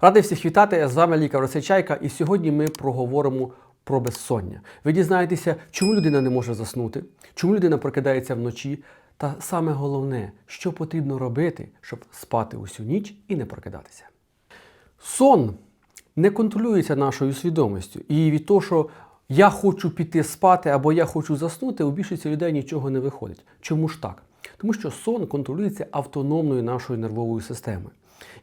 Радий всіх вітати. З вами лікар Росичайка, і сьогодні ми проговоримо про безсоння. Ви дізнаєтеся, чому людина не може заснути, чому людина прокидається вночі, та саме головне, що потрібно робити, щоб спати усю ніч і не прокидатися. Сон не контролюється нашою свідомістю. І від того, що я хочу піти спати або я хочу заснути, у більшості людей нічого не виходить. Чому ж так? Тому що сон контролюється автономною нашою нервовою системою.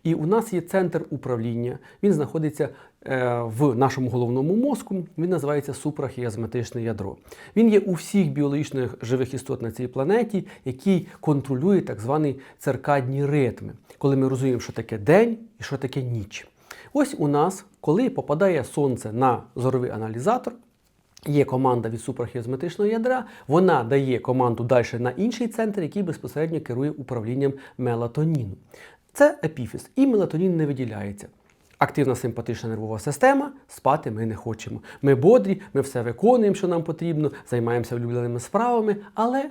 І у нас є центр управління, він знаходиться е, в нашому головному мозку, він називається супрахіазматичне ядро. Він є у всіх біологічних живих істот на цій планеті, який контролює так звані циркадні ритми, коли ми розуміємо, що таке день і що таке ніч. Ось у нас, коли попадає сонце на зоровий аналізатор, Є команда від супрахіазматичного ядра, вона дає команду далі на інший центр, який безпосередньо керує управлінням мелатоніну. Це епіфіз, і мелатонін не виділяється. Активна симпатична нервова система, спати ми не хочемо. Ми бодрі, ми все виконуємо, що нам потрібно, займаємося улюбленими справами, але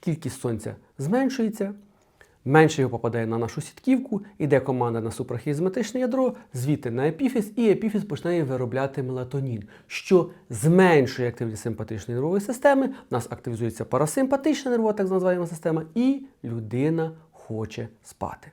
кількість сонця зменшується, менше його попадає на нашу сітківку, іде команда на супрахізматичне ядро, звідти на епіфіз, і епіфіз починає виробляти мелатонін, що зменшує активність симпатичної нервової системи. У нас активізується парасимпатична нервова, так звана система, і людина хоче спати.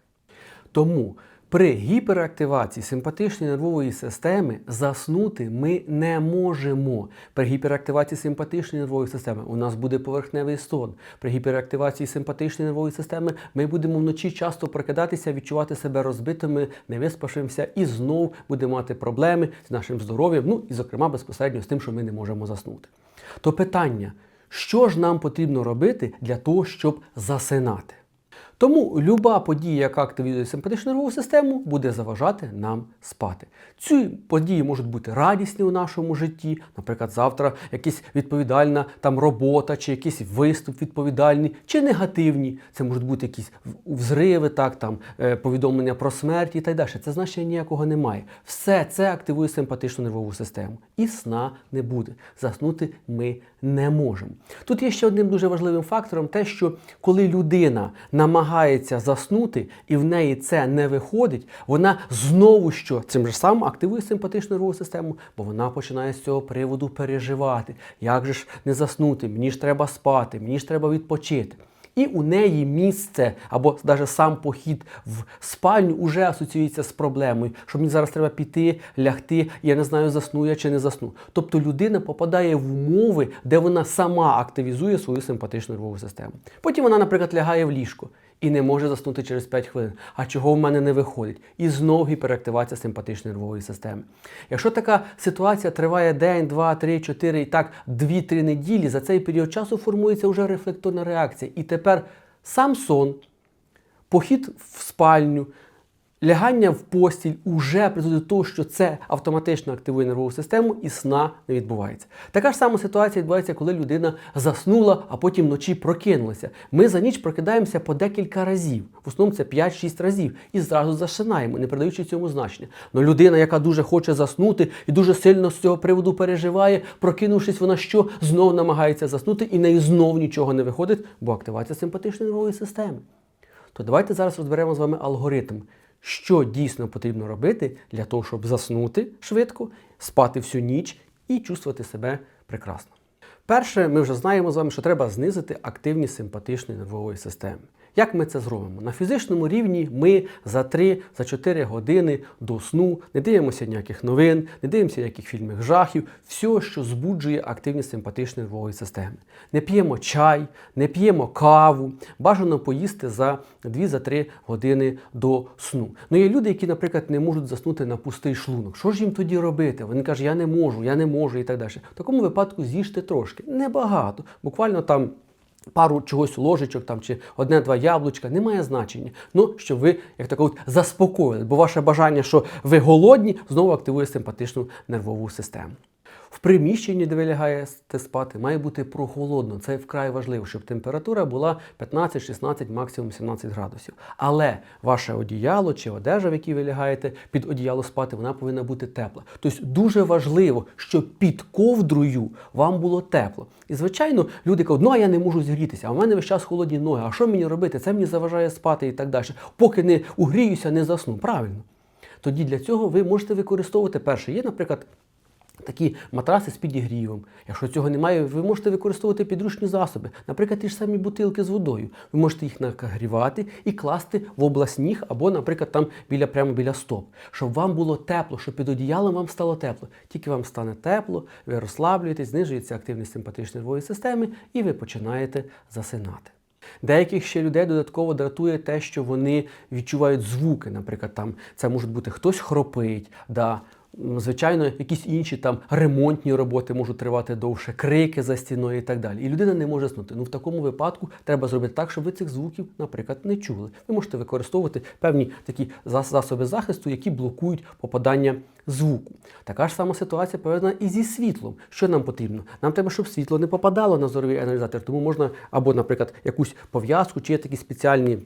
Тому при гіперактивації симпатичної нервової системи заснути ми не можемо. При гіперактивації симпатичної нервової системи у нас буде поверхневий сон. При гіперактивації симпатичної нервової системи ми будемо вночі часто прокидатися, відчувати себе розбитими, не виспавшимся, і знов будемо мати проблеми з нашим здоров'ям, ну і, зокрема, безпосередньо з тим, що ми не можемо заснути. То питання, що ж нам потрібно робити для того, щоб засинати? Тому люба подія, яка активізує симпатичну нервову систему, буде заважати нам спати. Ці події можуть бути радісні у нашому житті, наприклад, завтра якась відповідальна там робота, чи якийсь виступ відповідальний, чи негативні. Це можуть бути якісь взриви, так там е, повідомлення про смерть і так далі. Це значення ніякого немає. Все це активує симпатичну нервову систему. І сна не буде. Заснути ми не можемо. Тут є ще одним дуже важливим фактором, те, що коли людина намагається заснути і в неї це не виходить, вона знову що цим же самим активує симпатичну нервову систему, бо вона починає з цього приводу переживати. Як же ж не заснути? Мені ж треба спати, мені ж треба відпочити. І у неї місце або навіть сам похід в спальню вже асоціюється з проблемою, що мені зараз треба піти, лягти, я не знаю, засну я чи не засну. Тобто людина попадає в умови, де вона сама активізує свою симпатичну нервову систему. Потім вона, наприклад, лягає в ліжко. І не може заснути через 5 хвилин. А чого в мене не виходить? І знову гіперактивація симпатичної нервової системи. Якщо така ситуація триває день, два, три, чотири і так дві-три неділі, за цей період часу формується вже рефлекторна реакція. І тепер сам сон, похід в спальню, лягання в постіль уже призводить до того, що це автоматично активує нервову систему і сна не відбувається. Така ж сама ситуація відбувається, коли людина заснула, а потім вночі прокинулася. Ми за ніч прокидаємося по декілька разів. В основному це 5-6 разів. І зразу засинаємо, не придаючи цьому значення. Но людина, яка дуже хоче заснути і дуже сильно з цього приводу переживає, прокинувшись, вона що знов намагається заснути, і в неї знов нічого не виходить, бо активація симпатичної нервової системи. То давайте зараз розберемо з вами алгоритм що дійсно потрібно робити для того, щоб заснути швидко, спати всю ніч і чувствувати себе прекрасно. Перше, ми вже знаємо з вами, що треба знизити активність симпатичної нервової системи. Як ми це зробимо? На фізичному рівні ми за 3-4 години до сну не дивимося ніяких новин, не дивимося ніяких фільмів жахів, все, що збуджує активність симпатичної нервової системи. Не п'ємо чай, не п'ємо каву, бажано поїсти за 2-3 години до сну. Ну є люди, які, наприклад, не можуть заснути на пустий шлунок. Що ж їм тоді робити? Вони кажуть, я не можу, я не можу і так далі. В такому випадку з'їжте трошки, небагато, буквально там. Пару чогось ложечок там чи одне-два яблучка, не має значення. Ну, щоб ви, як так от, заспокоїли, бо ваше бажання, що ви голодні, знову активує симпатичну нервову систему. В приміщенні, де ви лягаєте спати, має бути прохолодно. Це вкрай важливо, щоб температура була 15-16, максимум 17 градусів. Але ваше одіяло чи одежа, в якій ви лягаєте, під одіяло спати, вона повинна бути тепла. Тобто дуже важливо, щоб під ковдрою вам було тепло. І, звичайно, люди кажуть, ну а я не можу зігрітися, а в мене весь час холодні ноги. А що мені робити? Це мені заважає спати і так далі. Поки не угріюся, не засну. Правильно. Тоді для цього ви можете використовувати перше. Є, наприклад, Такі матраси з підігрівом. Якщо цього немає, ви можете використовувати підручні засоби, наприклад, ті ж самі бутилки з водою. Ви можете їх нагрівати і класти в область ніг або, наприклад, там біля прямо біля стоп, щоб вам було тепло, щоб під одіялом вам стало тепло. Тільки вам стане тепло, ви розслаблюєтесь, знижується активність симпатичної нервової системи, і ви починаєте засинати. Деяких ще людей додатково дратує те, що вони відчувають звуки. Наприклад, там це можуть бути хтось хропить, да, звичайно, якісь інші там ремонтні роботи можуть тривати довше, крики за стіною і так далі. І людина не може заснути. Ну в такому випадку треба зробити так, щоб ви цих звуків, наприклад, не чули. Ви можете використовувати певні такі засоби захисту, які блокують попадання звуку. Така ж сама ситуація пов'язана і зі світлом. Що нам потрібно? Нам треба, щоб світло не попадало на зоровий аналізатор. Тому можна або, наприклад, якусь пов'язку, чи є такі спеціальні.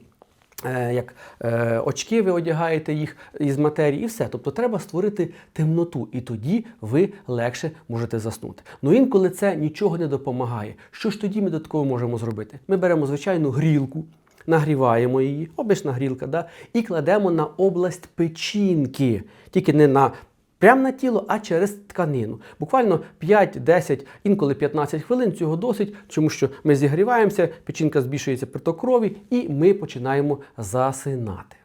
Е, Як е, очки ви одягаєте їх із матерії, і все. Тобто треба створити темноту, і тоді ви легше можете заснути. Ну інколи це нічого не допомагає. Що ж тоді ми додатково можемо зробити? Ми беремо звичайну грілку, нагріваємо її, обична грілка, да, і кладемо на область печінки, тільки не на прямо на тіло, а через тканину. Буквально 5, 10, інколи 15 хвилин цього досить, тому що ми зігріваємося, печінка збільшується приток крові, і ми починаємо засинати.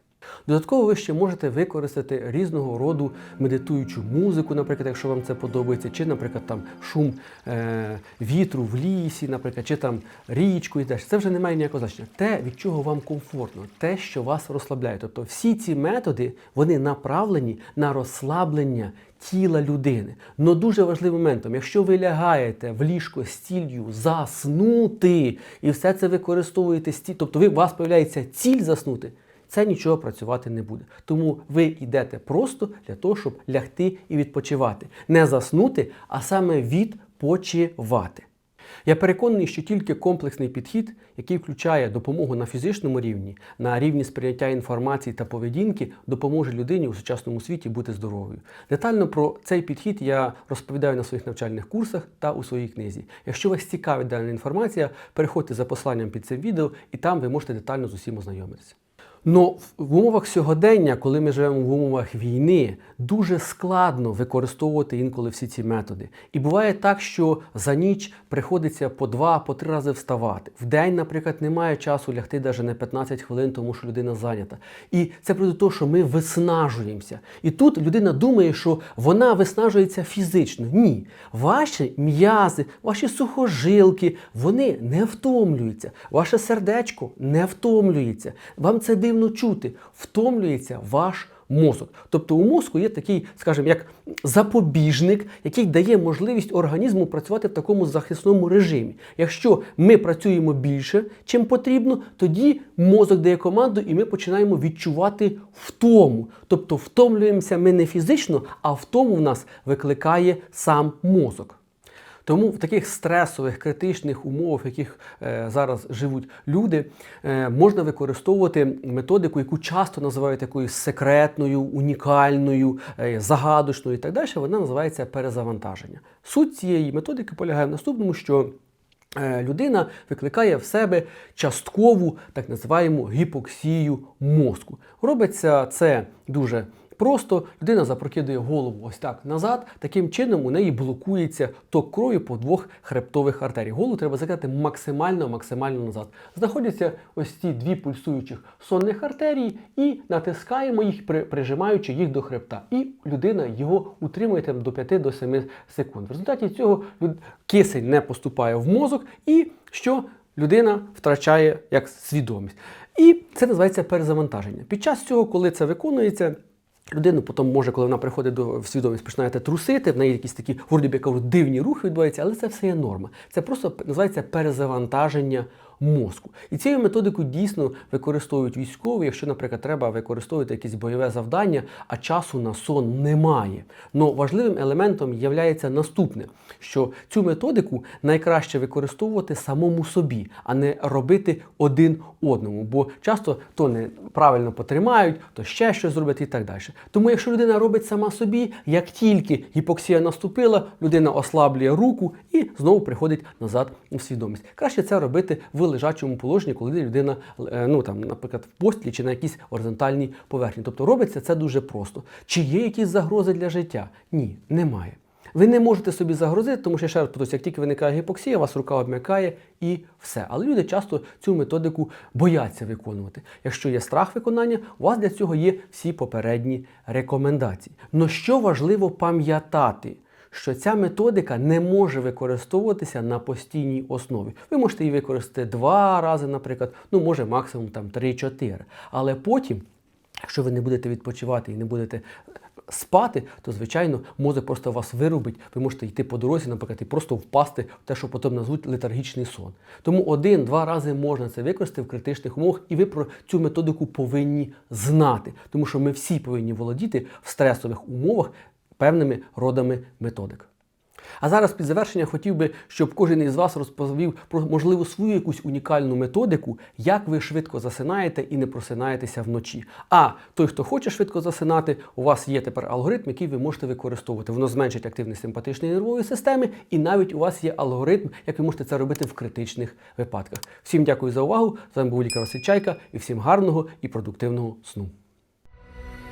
Додатково ви ще можете використати різного роду медитуючу музику, наприклад, якщо вам це подобається, чи, наприклад, там шум е- вітру в лісі, наприклад, чи там річку і далі. Це вже не має ніякого значення. Те, від чого вам комфортно, те, що вас розслабляє. Тобто всі ці методи вони направлені на розслаблення тіла людини. Но дуже важливим моментом, якщо ви лягаєте в ліжко з ціллю заснути і все це використовуєте тобто ви, у вас з'являється ціль заснути це нічого працювати не буде. Тому ви йдете просто для того, щоб лягти і відпочивати. Не заснути, а саме відпочивати. Я переконаний, що тільки комплексний підхід, який включає допомогу на фізичному рівні, на рівні сприйняття інформації та поведінки, допоможе людині у сучасному світі бути здоровою. Детально про цей підхід я розповідаю на своїх навчальних курсах та у своїй книзі. Якщо вас цікавить дана інформація, переходьте за посиланням під цим відео, і там ви можете детально з усім ознайомитися. Но в умовах сьогодення, коли ми живемо в умовах війни, дуже складно використовувати інколи всі ці методи. І буває так, що за ніч приходиться по два, по три рази вставати. В день, наприклад, немає часу лягти навіть на 15 хвилин, тому що людина зайнята. І це до того, що ми виснажуємося. І тут людина думає, що вона виснажується фізично. Ні, ваші м'язи, ваші сухожилки, вони не втомлюються. Ваше сердечко не втомлюється. Вам це дивно чути. Втомлюється ваш мозок. Тобто у мозку є такий, скажімо, як запобіжник, який дає можливість організму працювати в такому захисному режимі. Якщо ми працюємо більше, чим потрібно, тоді мозок дає команду, і ми починаємо відчувати втому. Тобто втомлюємося ми не фізично, а втому в нас викликає сам мозок. Тому в таких стресових, критичних умовах, в яких е, зараз живуть люди, е, можна використовувати методику, яку часто називають такою секретною, унікальною, е, загадочною і так далі. Вона називається перезавантаження. Суть цієї методики полягає в наступному, що е, людина викликає в себе часткову так називаємо гіпоксію мозку. Робиться це дуже Просто людина запрокидує голову ось так назад. Таким чином у неї блокується ток крові по двох хребтових артерій. Голову треба закидати максимально, максимально назад. Знаходяться ось ці дві пульсуючих сонних артерії, і натискаємо їх, прижимаючи їх до хребта. І людина його утримує там до 5 до 7 секунд. В результаті цього кисень не поступає в мозок, і що людина втрачає як свідомість. І це називається перезавантаження. Під час цього, коли це виконується. Людину потім може, коли вона приходить до в свідомість, починаєте трусити, в неї якісь такі вроді б я дивні рухи відбуваються, але це все є норма. Це просто називається перезавантаження мозку. І цією методикою дійсно використовують військові, якщо, наприклад, треба використовувати якесь бойове завдання, а часу на сон немає. Но важливим елементом є наступне, що цю методику найкраще використовувати самому собі, а не робити один одному. Бо часто то неправильно потримають, то ще щось зроблять і так далі. Тому, якщо людина робить сама собі, як тільки гіпоксія наступила, людина ослаблює руку і знову приходить назад у свідомість. Краще це робити в лежачому положенні, коли людина, е, ну там, наприклад, в постілі чи на якійсь горизонтальній поверхні. Тобто робиться це дуже просто. Чи є якісь загрози для життя? Ні, немає. Ви не можете собі загрозити, тому що ще раз повторюсь, як тільки виникає гіпоксія, вас рука обмякає і все. Але люди часто цю методику бояться виконувати. Якщо є страх виконання, у вас для цього є всі попередні рекомендації. Но що важливо пам'ятати? Що ця методика не може використовуватися на постійній основі. Ви можете її використати два рази, наприклад, ну може максимум там 3-4. Але потім, якщо ви не будете відпочивати і не будете спати, то звичайно мозок просто вас вирубить. Ви можете йти по дорозі, наприклад, і просто впасти в те, що потім назвуть летаргічний сон. Тому один-два рази можна це використати в критичних умовах, і ви про цю методику повинні знати, тому що ми всі повинні володіти в стресових умовах певними родами методик. А зараз під завершення хотів би, щоб кожен із вас розповів про можливо свою якусь унікальну методику, як ви швидко засинаєте і не просинаєтеся вночі. А той, хто хоче швидко засинати, у вас є тепер алгоритм, який ви можете використовувати. Воно зменшить активність симпатичної нервової системи, і навіть у вас є алгоритм, як ви можете це робити в критичних випадках. Всім дякую за увагу. З вами був лікар Василь Чайка і всім гарного і продуктивного сну.